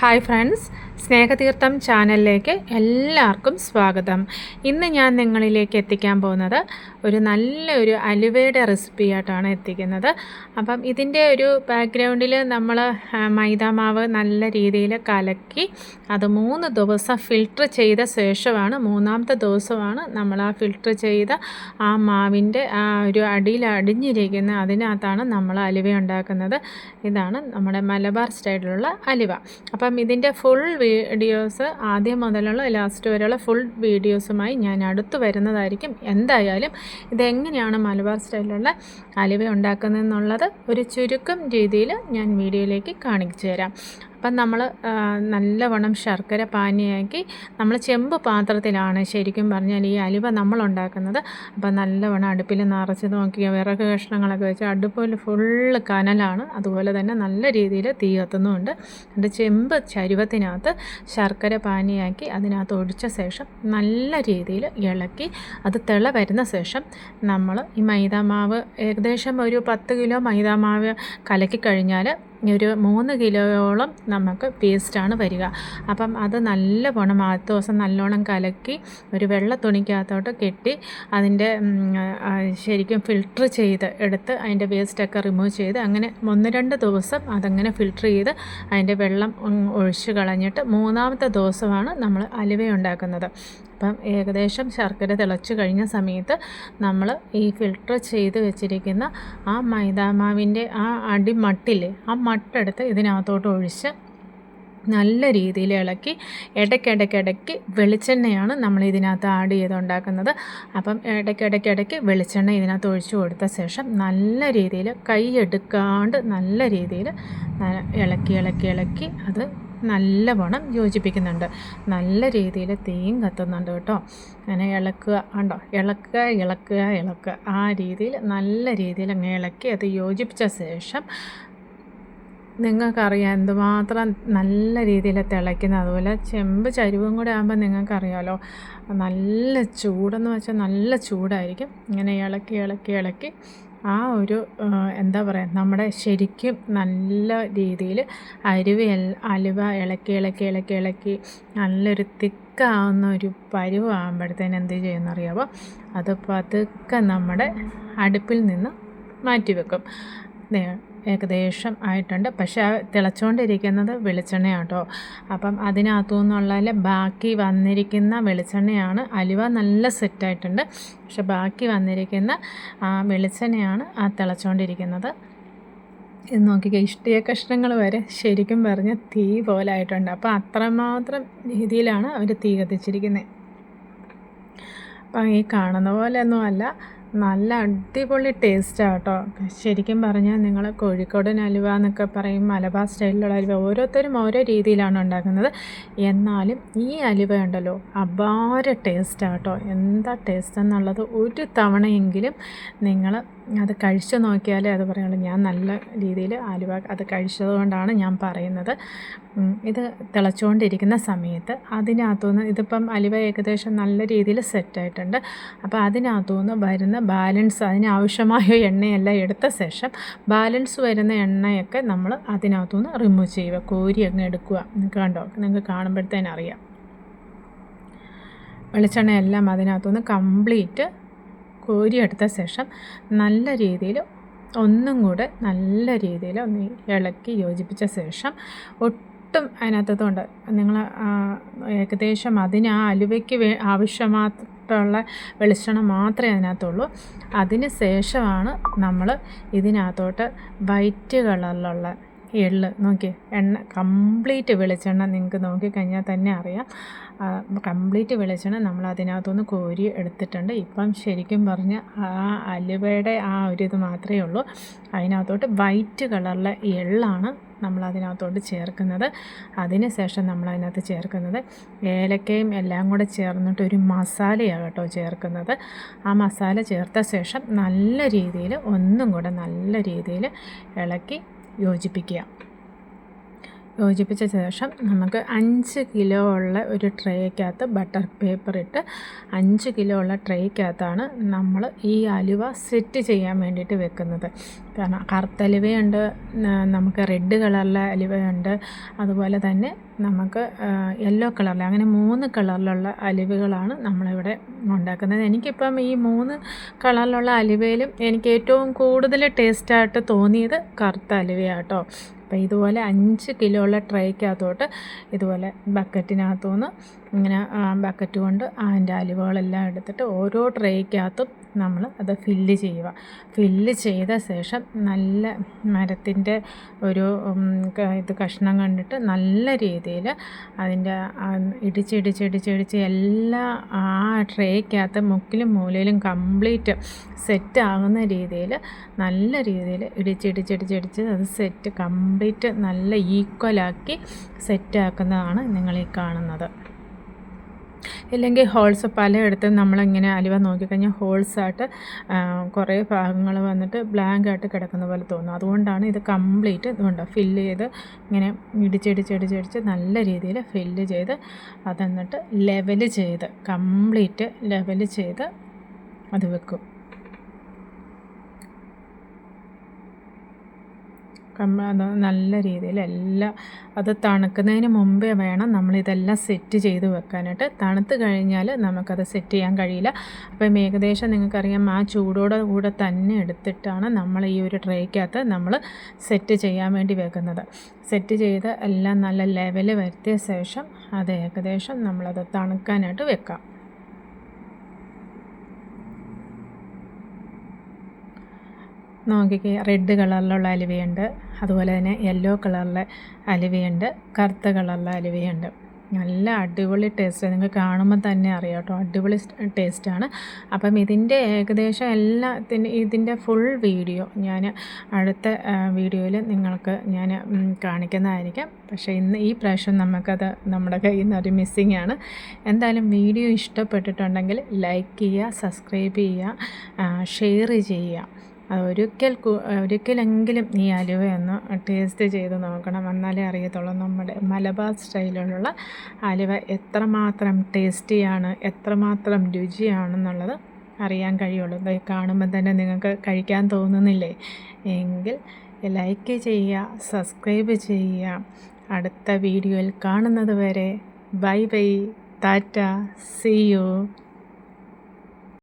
Hi friends Snehatheertham ചാനലിലേക്ക് എല്ലാവർക്കും സ്വാഗതം. ഇന്ന് ഞാൻ നിങ്ങളിലേക്ക് എത്തിക്കാൻ പോകുന്നത് ഒരു നല്ലൊരു അലുവയുടെ റെസിപ്പി ആയിട്ടാണ് എത്തിക്കുന്നത്. അപ്പം ഇതിന്റെ ഒരു ബാക്ക്ഗ്രൗണ്ടിൽ നമ്മൾ മൈദാമാവ് നല്ല രീതിയിൽ കലക്കി അത് മൂന്ന് ദിവസം ഫിൽട്ടർ ചെയ്ത ശേഷമാണ് മൂന്നാമത്തെ ദിവസമാണ് നമ്മൾ ആ ഫിൽട്ടർ ചെയ്ത ആ മാവിന്റെ ആ ഒരു അടിയിൽ അടിഞ്ഞിരിക്കുന്ന അതിനകത്താണ് നമ്മൾ അലുവ ഉണ്ടാക്കുന്നത്. ഇതാണ് നമ്മുടെ മലബാർ സ്റ്റൈലിലുള്ള അലുവ. അപ്പം ഇതിന്റെ ഫുൾ വീഡിയോസ് ആദ്യം മുതലുള്ള ലാസ്റ്റ് വരെയുള്ള ഫുൾ വീഡിയോസുമായി ഞാൻ അടുത്ത് വരുന്നതായിരിക്കും. എന്തായാലും ഇതെങ്ങനെയാണ് മലബാർ സ്റ്റൈലിലുള്ള അലുവ ഉണ്ടാക്കുന്നതെന്നുള്ളത് ഒരു ചുരുക്കം രീതിയിൽ ഞാൻ വീഡിയോയിലേക്ക് കാണിച്ചു തരാം. അപ്പം നമ്മൾ നല്ലവണ്ണം ശർക്കര പാനിയാക്കി നമ്മൾ ചെമ്പ് പാത്രത്തിലാണ് ശരിക്കും പറഞ്ഞാൽ ഈ അലുവ നമ്മൾ ഉണ്ടാക്കുന്നത്. അപ്പം നല്ലവണ്ണം അടുപ്പിൽ നിറച്ച് നോക്കിയ വിറക് കഷ്ണങ്ങളൊക്കെ വെച്ച് അടുപ്പിൽ ഫുള്ള് കനലാണ്. അതുപോലെ തന്നെ നല്ല രീതിയിൽ തീ കത്തുന്നുമുണ്ട് എന്റെ ചെമ്പ് ചരുവത്തിനകത്ത് ശർക്കര പാനിയാക്കി അതിനകത്ത് ഒഴിച്ച ശേഷം നല്ല രീതിയിൽ ഇളക്കി അത് തിള വരുന്ന ശേഷം നമ്മൾ ഈ മൈദാമാവ് ഏകദേശം ഒരു പത്ത് കിലോ മൈദാമാവ് കലക്കി കഴിഞ്ഞാൽ ഒരു മൂന്ന് കിലോയോളം നമുക്ക് പേസ്റ്റാണ് വരിക. അപ്പം അത് നല്ലവണ്ണം ആദ്യത്തെ ദിവസം നല്ലോണം കലക്കി ഒരു വെള്ള തുണിക്കകത്തോട്ട് കെട്ടി അതിന്റെ ശരിക്കും ഫിൽട്ടർ ചെയ്ത് എടുത്ത് അതിന്റെ വേസ്റ്റൊക്കെ റിമൂവ് ചെയ്ത് അങ്ങനെ ഒന്ന് രണ്ട് ദിവസം അതങ്ങനെ ഫിൽട്ടർ ചെയ്ത് അതിന്റെ വെള്ളം ഒഴിച്ച് കളഞ്ഞിട്ട് മൂന്നാമത്തെ ദിവസമാണ് നമ്മൾ അലുവ ഉണ്ടാക്കുന്നത്. അപ്പം ഏകദേശം ശർക്കര തിളച്ച് കഴിഞ്ഞ സമയത്ത് നമ്മൾ ഈ ഫിൽട്ടർ ചെയ്ത് വെച്ചിരിക്കുന്ന ആ മൈദാമാവിന്റെ ആ അടിമട്ടില്ലേ ആ മട്ടെടുത്ത് ഇതിനകത്തോട്ട് ഒഴിച്ച് നല്ല രീതിയിൽ ഇളക്കി ഇടയ്ക്കിടയ്ക്കിടയ്ക്ക് വെളിച്ചെണ്ണയാണ് നമ്മൾ ഇതിനകത്ത് ആഡ് ചെയ്തുണ്ടാക്കുന്നത്. അപ്പം ഇടയ്ക്കിടയ്ക്കിടയ്ക്ക് വെളിച്ചെണ്ണ ഇതിനകത്ത് ഒഴിച്ചു കൊടുത്ത ശേഷം നല്ല രീതിയിൽ കൈ എടുക്കാണ്ട് നല്ല രീതിയിൽ ഇളക്കി ഇളക്കി ഇളക്കി അത് നല്ലവണ്ണം യോജിപ്പിക്കുന്നുണ്ട്. നല്ല രീതിയിൽ തീയും കത്തുന്നുണ്ട് കേട്ടോ. അങ്ങനെ ഇളക്കുക ഉണ്ടോ ഇളക്കുക ഇളക്കുക ഇളക്കുക. ആ രീതിയിൽ നല്ല രീതിയിൽ അങ്ങ് ഇളക്കി അത് യോജിപ്പിച്ച ശേഷം നിങ്ങൾക്കറിയാം എന്തുമാത്രം നല്ല രീതിയിൽ തിളയ്ക്കുന്നത്. അതുപോലെ ചെമ്പ് ചരുവും കൂടെ ആകുമ്പോൾ നിങ്ങൾക്കറിയാമല്ലോ നല്ല ചൂടെന്ന് വെച്ചാൽ നല്ല ചൂടായിരിക്കും. ഇങ്ങനെ ഇളക്കി ഇളക്കി ഇളക്കി ആ ഒരു എന്താ പറയുക നമ്മുടെ ശരിക്കും നല്ല രീതിയിൽ അരുവ അലുവ ഇളക്കി ഇളക്കി ഇളക്കി ഇളക്കി നല്ലൊരു തിക്കാവുന്ന ഒരു പരുവാകുമ്പോഴത്തേന് എന്ത് ചെയ്യുമെന്നറിയാമോ അത് പതുക്കെ നമ്മുടെ അടുപ്പിൽ നിന്ന് മാറ്റി വെക്കും ഏകദേശം ആയിട്ടുണ്ട്. പക്ഷേ തിളച്ചുകൊണ്ടിരിക്കുന്നത് വെളിച്ചെണ്ണയാണ് കേട്ടോ അപ്പം അതിനകത്തു നിന്നുള്ളതിൽ ബാക്കി വന്നിരിക്കുന്ന വെളിച്ചെണ്ണയാണ്. അലുവ നല്ല സെറ്റായിട്ടുണ്ട്. പക്ഷെ ബാക്കി വന്നിരിക്കുന്ന ആ വെളിച്ചെണ്ണയാണ് ആ തിളച്ചുകൊണ്ടിരിക്കുന്നത് ഇത് നോക്കിക്കുക ഇഷ്ടിയ കഷ്ണങ്ങൾ വരെ ശരിക്കും പറഞ്ഞ തീ പോലെ ആയിട്ടുണ്ട്. അപ്പോൾ അത്രമാത്രം രീതിയിലാണ് അവർ തീ കത്തിച്ചിരിക്കുന്നത് അപ്പം ഈ കാണുന്ന പോലെയൊന്നും അല്ല. നല്ല അടിപൊളി ടേസ്റ്റാണ് കേട്ടോ ശരിക്കും പറഞ്ഞാൽ നിങ്ങൾ കോഴിക്കോടൻ അലുവ എന്നൊക്കെ പറയും മലബാർ സ്റ്റൈലിലുള്ള അലുവ ഓരോരുത്തരും ഓരോ രീതിയിലാണ് ഉണ്ടാക്കുന്നത്. എന്നാലും ഈ അലുവ ഉണ്ടല്ലോ അപാര ടേസ്റ്റാണ് കേട്ടോ എന്താ ടേസ്റ്റ് എന്നുള്ളത് ഒരു തവണയെങ്കിലും നിങ്ങൾ അത് കഴിച്ചു നോക്കിയാലേ അത് പറയുള്ളൂ. ഞാൻ നല്ല രീതിയിൽ ആലുവ അത് കഴിച്ചതുകൊണ്ടാണ് ഞാൻ പറയുന്നത്. ഇത് തിളച്ചുകൊണ്ടിരിക്കുന്ന സമയത്ത് അതിനകത്തുനിന്ന് ഇതിപ്പം അലുവ ഏകദേശം നല്ല രീതിയിൽ സെറ്റായിട്ടുണ്ട്. അപ്പോൾ അതിനകത്തുനിന്ന് വരുന്ന ബാലൻസ് അതിനാവശ്യമായ എണ്ണയെല്ലാം എടുത്ത ശേഷം ബാലൻസ് വരുന്ന എണ്ണയൊക്കെ നമ്മൾ അതിനകത്തുനിന്ന് റിമൂവ് ചെയ്യുക. കോരി അങ്ങ് എടുക്കുക. നിങ്ങൾക്ക് കണ്ടോ? നിങ്ങൾക്ക് കാണുമ്പോഴത്തേനറിയാം. വെളിച്ചെണ്ണയെല്ലാം അതിനകത്തുനിന്ന് കംപ്ലീറ്റ് കോരിയെടുത്ത ശേഷം നല്ല രീതിയിൽ ഒന്നും കൂടെ നല്ല രീതിയിൽ ഒന്ന് ഇളക്കി യോജിപ്പിച്ച ശേഷം ഒട്ടും അതിനകത്തതുകൊണ്ട് നിങ്ങൾ ഏകദേശം അതിന് ആ അലുവയ്ക്ക് വേ ആവശ്യമായിട്ടുള്ള വെളിച്ചെണ്ണ മാത്രമേ അതിനകത്തുള്ളൂ. അതിന് ശേഷമാണ് നമ്മൾ ഇതിനകത്തോട്ട് വൈറ്റ് കളറിലുള്ള എള്ള്. നോക്കി എണ്ണ കംപ്ലീറ്റ് വെളിച്ചെണ്ണ നിങ്ങൾക്ക് നോക്കിക്കഴിഞ്ഞാൽ തന്നെ അറിയാം. കംപ്ലീറ്റ് വെളിച്ചെണ്ണ നമ്മൾ അതിനകത്തുനിന്ന് കോരി എടുത്തിട്ടുണ്ട്. ഇപ്പം ശരിക്കും പറഞ്ഞ് ആ അലുവയുടെ ആ ഒരു ഇത് മാത്രമേ ഉള്ളൂ. അതിനകത്തോട്ട് വൈറ്റ് കളറിലെ എള്ളാണ് നമ്മൾ അതിനകത്തോട്ട് ചേർക്കുന്നത്. അതിന് ശേഷം നമ്മൾ അതിനകത്ത് ചേർക്കുന്നത് ഏലക്കയും എല്ലാം കൂടെ ചേർന്നിട്ട് ഒരു മസാലയാണ് കേട്ടോ ചേർക്കുന്നത്. ആ മസാല ചേർത്ത ശേഷം നല്ല രീതിയിൽ ഒന്നും കൂടെ നല്ല രീതിയിൽ ഇളക്കി യോജിപ്പിക്കുക. യോജിപ്പിച്ച ശേഷം നമുക്ക് അഞ്ച് കിലോ ഉള്ള ഒരു ട്രേക്കകത്ത് ബട്ടർ പേപ്പർ ഇട്ട് അഞ്ച് കിലോ ഉള്ള ട്രേക്കകത്താണ് നമ്മൾ ഈ അലുവ സെറ്റ് ചെയ്യാൻ വേണ്ടിയിട്ട് വെക്കുന്നത്. കാരണം കറുത്ത അലുവയുണ്ട് നമുക്ക് റെഡ് കളറിലെ അലുവയുണ്ട് അതുപോലെ തന്നെ നമുക്ക് യെല്ലോ കളറിൽ അങ്ങനെ മൂന്ന് കളറിലുള്ള അലുവകളാണ് നമ്മളിവിടെ ഉണ്ടാക്കുന്നത്. എനിക്കിപ്പം ഈ മൂന്ന് കളറിലുള്ള അലുവയിലും എനിക്ക് ഏറ്റവും കൂടുതൽ ടേസ്റ്റായിട്ട് തോന്നിയത് കറുത്ത അലുവയാട്ടോ. അപ്പോൾ ഇതുപോലെ അഞ്ച് കിലോ ഉള്ള ട്രേക്കകത്തോട്ട് ഇതുപോലെ ബക്കറ്റിനകത്തുനിന്ന് ഇങ്ങനെ ബക്കറ്റ് കൊണ്ട് അതിന്റെ അലുവകളെല്ലാം എടുത്തിട്ട് ഓരോ ട്രേക്കകത്തും നമ്മൾ അത് ഫില്ല് ചെയ്യുക. ഫില്ല് ചെയ്ത ശേഷം നല്ല മരത്തിന്റെ ഒരു ഇത് കഷ്ണം കണ്ടിട്ട് നല്ല രീതിയിൽ അതിന്റെ ഇടിച്ചിടിച്ചിടിച്ചിടിച്ച് എല്ലാ ആ ട്രേക്കകത്ത് മുക്കിലും മൂലയിലും കംപ്ലീറ്റ് സെറ്റ് ആകുന്ന രീതിയിൽ നല്ല രീതിയിൽ ഇടിച്ചിടിച്ചിടിച്ചിടിച്ച് അത് സെറ്റ് കംപ്ലീറ്റ് നല്ല ഈക്വലാക്കി സെറ്റാക്കുന്നതാണ് ഈ കാണുന്നത്. ഇല്ലെങ്കിൽ ഹോൾസ് പലയിടത്തും നമ്മളിങ്ങനെ അലുവ നോക്കിക്കഴിഞ്ഞാൽ ഹോൾസായിട്ട് കുറേ ഭാഗങ്ങൾ വന്നിട്ട് ബ്ലാങ്ക് ആയിട്ട് കിടക്കുന്ന പോലെ തോന്നും. അതുകൊണ്ടാണ് ഇത് കംപ്ലീറ്റ് ഇതുകൊണ്ട് ഫില്ല് ചെയ്ത് ഇങ്ങനെ ഇടിച്ചിടിച്ചിടിച്ചിടിച്ച് നല്ല രീതിയിൽ ഫില്ല് ചെയ്ത് അതെന്നിട്ട് ലെവൽ ചെയ്ത് കംപ്ലീറ്റ് ലെവൽ ചെയ്ത് അത് വെക്കും. അത് നല്ല രീതിയിൽ എല്ലാം അത് തണുക്കുന്നതിന് മുമ്പേ വേണം നമ്മളിതെല്ലാം സെറ്റ് ചെയ്ത് വെക്കാനായിട്ട്. തണുത്ത് കഴിഞ്ഞാൽ നമുക്കത് സെറ്റ് ചെയ്യാൻ കഴിയില്ല. അപ്പം ഏകദേശം നിങ്ങൾക്കറിയാം ആ ചൂടോടെ കൂടെ തന്നെ എടുത്തിട്ടാണ് നമ്മൾ ഈ ഒരു ട്രേക്കകത്ത് നമ്മൾ സെറ്റ് ചെയ്യാൻ വേണ്ടി വെക്കുന്നത്. സെറ്റ് ചെയ്ത് എല്ലാം നല്ല ലെവൽ വരുത്തിയ ശേഷം അത് ഏകദേശം നമ്മളത് തണുക്കാനായിട്ട് വെക്കാം. നോക്കിക്കേ റെഡ് കളറിലുള്ള അലുവയുണ്ട്. അതുപോലെ തന്നെ യെല്ലോ കളറിലെ അലുവയുണ്ട്. കറുത്ത കളറിലെ അലുവയുണ്ട്. നല്ല അടിപൊളി ടേസ്റ്റ് നിങ്ങൾക്ക് കാണുമ്പോൾ തന്നെ അറിയാം കേട്ടോ. അടിപൊളി ടേസ്റ്റാണ് അപ്പം ഇതിന്റെ ഏകദേശം എല്ലാത്തിന്റെ ഇതിന്റെ ഫുൾ വീഡിയോ ഞാൻ അടുത്ത വീഡിയോയിൽ നിങ്ങൾക്ക് ഞാൻ കാണിക്കുന്നതായിരിക്കാം. പക്ഷേ ഇന്ന് ഈ പ്രാവശ്യം നമുക്കത് നമ്മുടെ കയ്യിൽ നിന്ന് ഒരു മിസ്സിങ് ആണ്. എന്തായാലും വീഡിയോ ഇഷ്ടപ്പെട്ടിട്ടുണ്ടെങ്കിൽ ലൈക്ക് ചെയ്യുക സബ്സ്ക്രൈബ് ചെയ്യുക ഷെയർ ചെയ്യുക. ഒരിക്കൽ ഒരിക്കലെങ്കിലും ഈ അലുവയൊന്ന് ടേസ്റ്റ് ചെയ്ത് നോക്കണം. എന്നാലേ അറിയത്തുള്ളൂ നമ്മുടെ മലബാർ സ്റ്റൈലിലുള്ള അലുവ എത്രമാത്രം ടേസ്റ്റിയാണ് എത്രമാത്രം രുചിയാണെന്നുള്ളത് അറിയാൻ കഴിയുള്ളൂ. ഇത് കാണുമ്പോൾ തന്നെ നിങ്ങൾക്ക് കഴിക്കാൻ തോന്നുന്നില്ലേ? എങ്കിൽ ലൈക്ക് ചെയ്യുക സബ്സ്ക്രൈബ് ചെയ്യുക. അടുത്ത വീഡിയോയിൽ കാണുന്നത് വരെ bye bye tata see you